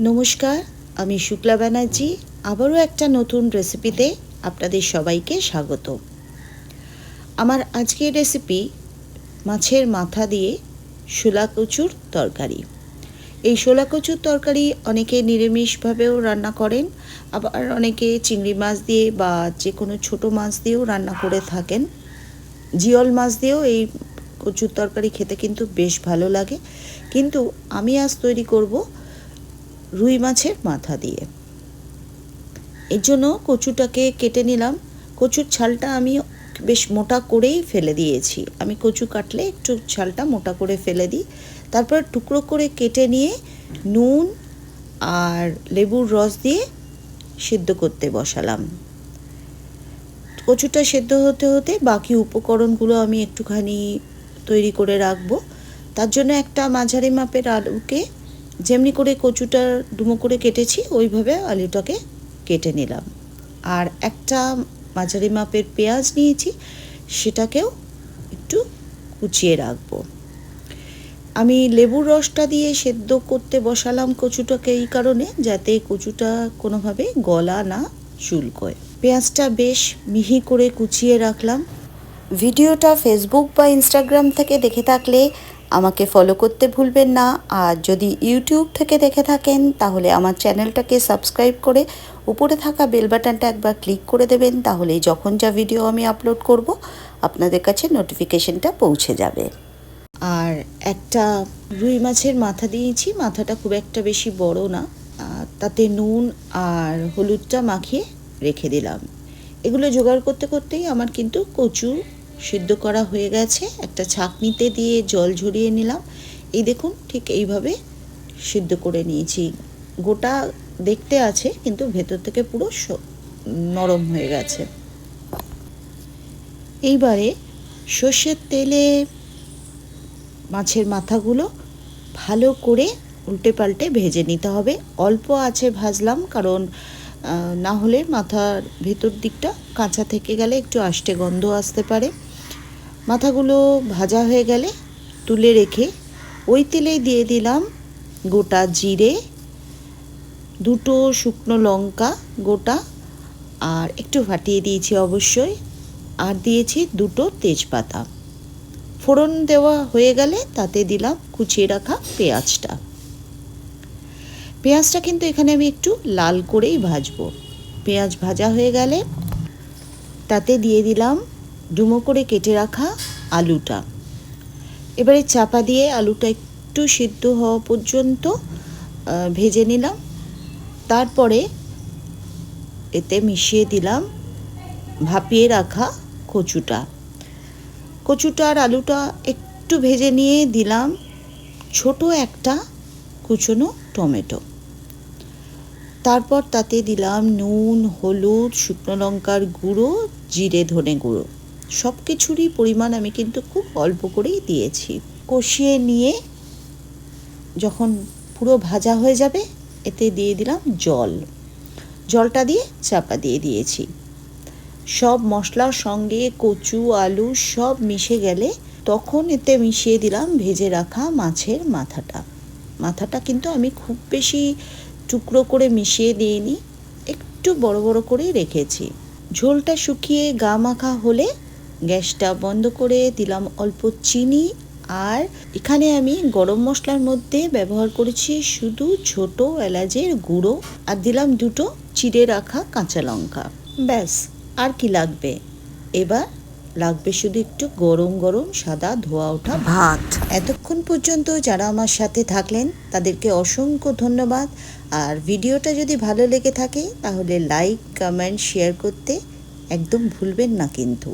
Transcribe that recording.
নমস্কার, আমি শুক্লা ব্যানার্জি। আবারও একটা নতুন রেসিপিতে আপনাদের সবাইকে স্বাগত। আমার আজকের রেসিপি, মাছের মাথা দিয়ে শোলা কচুর তরকারি। এই শোলা কচুর তরকারি অনেকে নিরামিষভাবেও রান্না করেন, আবার অনেকে চিংড়ি মাছ দিয়ে বা যে কোনো ছোটো মাছ দিয়েও রান্না করে থাকেন। জিওল মাছ দিয়েও এই কচুর তরকারি খেতে কিন্তু বেশ ভালো লাগে। কিন্তু আমি আজ তৈরি করব রুই মাছের মাথা দিয়ে। এর জন্য কচুটাকে কেটে নিলাম। কচুর ছালটা আমি বেশ মোটা করেই ফেলে দিয়েছি। আমি কচু কাটলে একটু ছালটা মোটা করে ফেলে দিই। তারপর টুকরো করে কেটে নিয়ে নুন আর লেবুর রস দিয়ে সেদ্ধ করতে বসালাম। কচুটা সেদ্ধ হতে হতে বাকি উপকরণগুলো আমি একটুখানি তৈরি করে রাখব। তার জন্য একটা মাঝারি মাপের আলুকে যেমনি করে কচুটা ডুমো করে কেটেছি, ওইভাবে আলুটাকে কেটে নিলাম। আর একটা মাঝারি মাপের পেঁয়াজ নিয়েছি, সেটাকেও একটু কুচিয়ে রাখব। আমি লেবুর রসটা দিয়ে সেদ্ধ করতে বসালাম কচুটাকে এই কারণে, যাতে কচুটা কোনোভাবে গলা না চুলকোয়। পেঁয়াজটা বেশ মিহি করে কুচিয়ে রাখলাম। ভিডিওটা ফেসবুক বা ইনস্টাগ্রাম থেকে দেখে থাকলে আমাকে ফলো করতে ভুলবেন না। আর যদি ইউটিউব থেকে দেখে থাকেন, তাহলে আমার চ্যানেলটাকে সাবস্ক্রাইব করে উপরে থাকা বেল বাটনটা একবার ক্লিক করে দেবেন তাহলে যখন যা ভিডিও আমি আপলোড করব, আপনাদের কাছে নোটিফিকেশনটা পৌঁছে যাবে। আর একটা রুই মাছের মাথা দিয়েছি, মাথাটা খুব একটা বেশি বড় না। তাতে নুন আর হলুদটা মাখিয়ে রেখে দিলাম। এগুলো জোগাড় করতে করতেই আমার কিন্তু কচু সিদ্ধ করা হয়ে গেছে, একটা ছাঁকনিতে দিয়ে জল ঝরিয়ে নিলাম। এই দেখুন, ঠিক এইভাবে সিদ্ধ করে নিয়েছি। গোটা দেখতে আছে, কিন্তু ভেতর থেকে পুরো নরম হয়ে গেছে। এইবারে সর্ষের তেলে মাছের মাথাগুলো ভালো করে উল্টে পাল্টে ভেজে নিতে হবে। অল্প আছে ভাজলাম, কারণ না হলে মাথার ভেতর দিকটা কাঁচা থেকে গেলে একটু আষ্টে গন্ধ আসতে পারে। মাথাগুলো ভাজা হয়ে গেলে তুলে রেখে ওই তেলেই দিয়ে দিলাম গোটা জিরে, দুটো শুকনো লঙ্কা গোটা, আর একটু ফাটিয়ে দিয়েছি অবশ্যই, আর দিয়েছি দুটো তেজপাতা। ফোড়ন দেওয়া হয়ে গেলে তাতে দিলাম কুচিয়ে রাখা পেঁয়াজটা। পেঁয়াজটা কিন্তু এখানে আমি একটু লাল করেই ভাজবো। পেঁয়াজ ভাজা হয়ে গেলে তাতে দিয়ে দিলাম ডুমো করে কেটে রাখা আলুটা। এবারে চাপা দিয়ে আলুটা একটু সিদ্ধ হওয়া পর্যন্ত ভেজে নিলাম। তারপরে এতে মিশিয়ে দিলাম ভাপিয়ে রাখা কচুটা। কচুটা আর আলুটা একটু ভেজে নিয়ে দিলাম ছোট একটা কুচনো টমেটো। তারপর তাতে দিলাম নুন, হলুদ, শুকনো লঙ্কার গুঁড়ো, জিরে ধনে গুঁড়ো। সব কিছুরই পরিমাণ আমি কিন্তু খুব অল্প করেই দিয়েছি। কষিয়ে নিয়ে যখন পুরো ভাজা হয়ে যাবে, এতে দিয়ে দিলাম জল। জলটা দিয়ে চাপা দিয়ে দিয়েছি। সব মশলার সঙ্গে কচু, আলু সব মিশে গেলে তখন এতে মিশিয়ে দিলাম ভেজে রাখা মাছের মাথাটা। মাথাটা কিন্তু আমি খুব বেশি টুকরো করে মিশিয়ে দিইনি একটু বড় বড় করে রেখেছি। ঝোলটা শুকিয়ে গা মাখা হলে গ্যাসটা বন্ধ করে দিলাম অল্প চিনি আর এখানে আমি গরম মশলার মধ্যে ব্যবহার করেছি শুধু ছোট এলাচের গুঁড়ো আর দিলাম দুটো চিড়ে রাখা কাঁচা লঙ্কা। ব্যাস, আর কি লাগবে? এবার লাগবে শুধু একটু গরম গরম সাদা ধোয়া ওঠা ভাত। এতক্ষণ পর্যন্ত যারা আমার সাথে থাকলেন তাদেরকে অসংখ্য ধন্যবাদ। আর ভিডিওটা যদি ভালো লেগে থাকে তাহলে লাইক কমেন্ট শেয়ার করতে একদম ভুলবেন না কিন্তু।